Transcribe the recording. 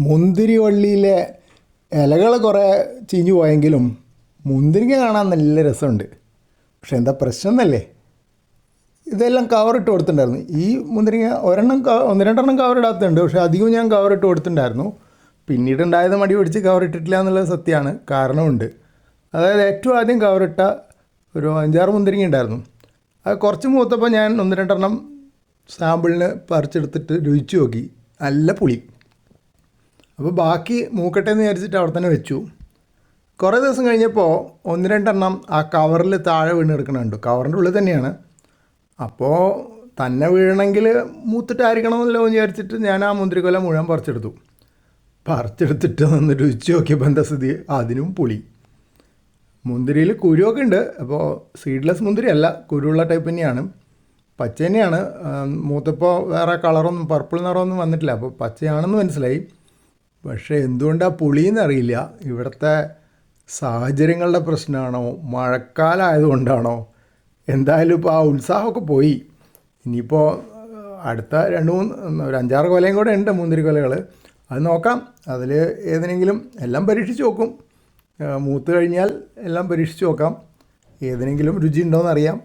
മുന്തിരി വള്ളിയിലെ ഇലകൾ കുറേ ചീഞ്ഞു പോയെങ്കിലും മുന്തിരിങ്ങ കാണാൻ നല്ല രസമുണ്ട്. പക്ഷെ എന്താ പ്രശ്നം എന്നല്ലേ ഇതെല്ലാം കവറിട്ട് കൊടുത്തിട്ടുണ്ടായിരുന്നു. ഈ മുന്തിരിങ്ങ ഒരെണ്ണം ഒന്ന് രണ്ടെണ്ണം കവറിടാത്തുണ്ട് പക്ഷേ അധികവും ഞാൻ കവറിട്ട് കൊടുത്തിട്ടുണ്ടായിരുന്നു. പിന്നീട് ഉണ്ടായത് മടി പിടിച്ച് കവറിട്ടിട്ടില്ല എന്നുള്ള സത്യമാണ്. കാരണമുണ്ട്. അതായത് ഏറ്റവും ആദ്യം കവറിട്ട ഒരു അഞ്ചാറ് മുന്തിരിങ്ങ ഉണ്ടായിരുന്നു. അത് കുറച്ച് മൂത്തപ്പോൾ ഞാൻ ഒന്ന് രണ്ടെണ്ണം സാമ്പിളിന് പറിച്ചെടുത്തിട്ട് രുചിച്ച് നോക്കി. നല്ല പുളി. അപ്പോൾ ബാക്കി മൂക്കട്ടെ എന്ന് വിചാരിച്ചിട്ട് അവിടെ തന്നെ വെച്ചു. കുറേ ദിവസം കഴിഞ്ഞപ്പോൾ ഒന്ന് രണ്ടെണ്ണം ആ കവറിൽ താഴെ വീണ് കിടക്കണുണ്ട്. കവറിന്റെ ഉള്ളിൽ തന്നെയാണ്. അപ്പോൾ തന്നെ വീഴണമെങ്കിൽ മൂത്തിട്ടായിരിക്കണമെന്നല്ലോ വിചാരിച്ചിട്ട് ഞാൻ ആ മുന്തിരിക്കൊല മുഴുവൻ പറിച്ചെടുത്തു. പറിച്ചെടുത്തിട്ട് ഒന്ന് രുചിച്ച് നോക്കിയപ്പോൾ എന്താ സ്ഥിതി? അതിനും പുളി. മുന്തിരിയിൽ കുരുവൊക്കെ ഉണ്ട്. അപ്പോൾ സീഡ്ലെസ് മുന്തിരി അല്ല കുരുള്ള ടൈപ്പ് തന്നെയാണ്. പച്ച തന്നെയാണ്. മൂത്തപ്പോൾ വേറെ കളറൊന്നും പർപ്പിൾ നിറമൊന്നും വന്നിട്ടില്ല. അപ്പോൾ പച്ചയാണെന്ന് മനസ്സിലായി. പക്ഷേ എന്തുകൊണ്ടാണ് പുളിയെന്ന് അറിയില്ല ഇവിടുത്തെ സാഹചര്യങ്ങളുടെ പ്രശ്നമാണോ? മഴക്കാലമായതുകൊണ്ടാണോ എന്തായാലും ഇപ്പോൾ ആ ഉത്സാഹമൊക്കെ പോയി. ഇനിയിപ്പോൾ അടുത്ത രണ്ട് മൂന്ന് ഒരു അഞ്ചാറ് കൊലയും കൂടെ ഉണ്ട് മുന്തിരി കൊലകൾ അത് നോക്കാം. അതിൽ ഏതിനെങ്കിലും എല്ലാം പരീക്ഷിച്ച് നോക്കും. മൂത്ത് കഴിഞ്ഞാൽ എല്ലാം പരീക്ഷിച്ച് നോക്കാം. ഏതിനെങ്കിലും രുചി ഉണ്ടോയെന്ന് അറിയാം